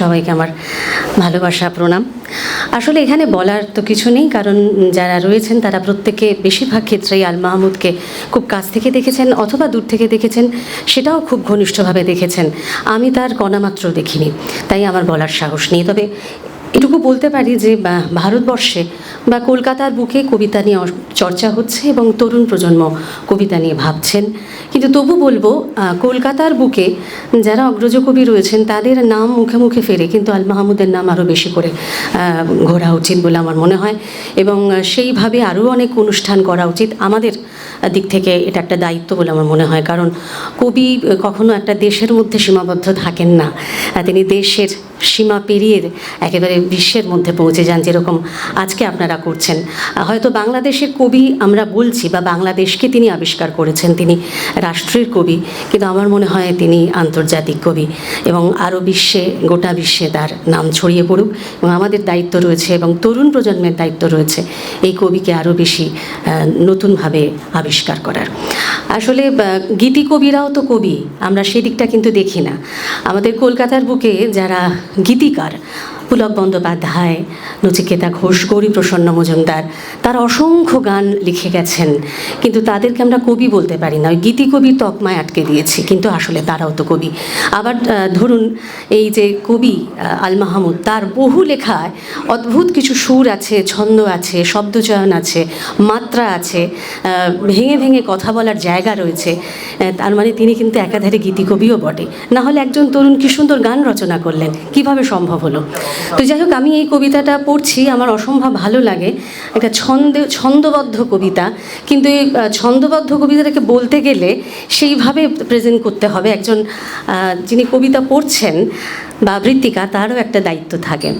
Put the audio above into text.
সবাইকে আমার ভালোবাসা, প্রণাম। আসলে এখানে বলার তো কিছু নেই, কারণ যারা রয়েছেন তারা প্রত্যেকে বেশিরভাগ ক্ষেত্রেই আল মাহমুদকে খুব কাছ থেকে দেখেছেন অথবা দূর থেকে দেখেছেন, সেটাও খুব ঘনিষ্ঠভাবে দেখেছেন। আমি তার কণামাত্র দেখিনি, তাই আমার বলার সাহস নেই। তবে এটুকু বলতে পারি যে ভারতবর্ষে বা কলকাতার বুকে কবিতা নিয়ে চর্চা হচ্ছে এবং তরুণ প্রজন্ম কবিতা নিয়ে ভাবছেন। কিন্তু তবু বলব কলকাতার বুকে যারা অগ্রজ কবি রয়েছেন, তাদের নাম মুখে মুখে ফেরে কিন্তু আল মাহমুদের নাম আরও বেশি করে ঘোরা উচিত বলে আমার মনে হয়। এবং সেইভাবে আরও অনেক অনুষ্ঠান করা উচিত। আমাদের দিক থেকে এটা একটা দায়িত্ব বলে আমার মনে হয়। কারণ কবি কখনো একটা দেশের মধ্যে সীমাবদ্ধ থাকেন না। তিনি দেশের সীমা পেরিয়ে একেবারে বিশ্বের মধ্যে পৌঁছে যান যেরকম আজকে আপনারা করছেন। হয়তো বাংলাদেশের কবি আমরা বলছি বা বাংলাদেশকে তিনি আবিষ্কার করেছেন, তিনি রাষ্ট্রের কবি, কিন্তু আমার মনে হয় তিনি আন্তর্জাতিক কবি এবং আরও বিশ্বে, গোটা বিশ্বে তার নাম ছড়িয়ে পড়ুক এবং আমাদের দায়িত্ব রয়েছে এবং তরুণ প্রজন্মের দায়িত্ব রয়েছে এই কবিকে আরও বেশি নতুনভাবে আবিষ্কার করার। আসলে গীতি কবিরাও তো কবি, আমরা সেদিকটা কিন্তু দেখি না। আমাদের কলকাতার বুকে যারা गीतिकार। পুলক বন্দ্যোপাধ্যায়, নচিকেতা ঘোষ, গৌরী প্রসন্ন মজুমদার, তারা অসংখ্য গান লিখে গেছেন। কিন্তু তাদেরকে আমরা কবি বলতে পারি না, ওই গীতি কবির তকমায় আটকে দিয়েছি, কিন্তু আসলে তারাও তো কবি। আবার ধরুন এই যে কবি আল মাহমুদ, তার বহু লেখায় অদ্ভুত কিছু সুর আছে, ছন্দ আছে শব্দচয়ন আছে, মাত্রা আছে ভেঙে ভেঙে কথা বলার জায়গা রয়েছে তার মানে তিনি কিন্তু একাধারে গীতিকবিও বটে। না হলে একজন তরুণ কি সুন্দর গান রচনা করলেন? কীভাবে সম্ভব হলো? তো যাই হোক, আমি এই কবিতাটা পড়ছি, আমার অসম্ভব ভালো লাগে। একটা ছন্দে, ছন্দবদ্ধ কবিতা। কিন্তু এই ছন্দবদ্ধ কবিতাটাকে বলতে গেলে সেইভাবে প্রেজেন্ট করতে হবে। একজন যিনি কবিতা পড়ছেন বা বৃত্তিকা, তারও একটা দায়িত্ব থাকে।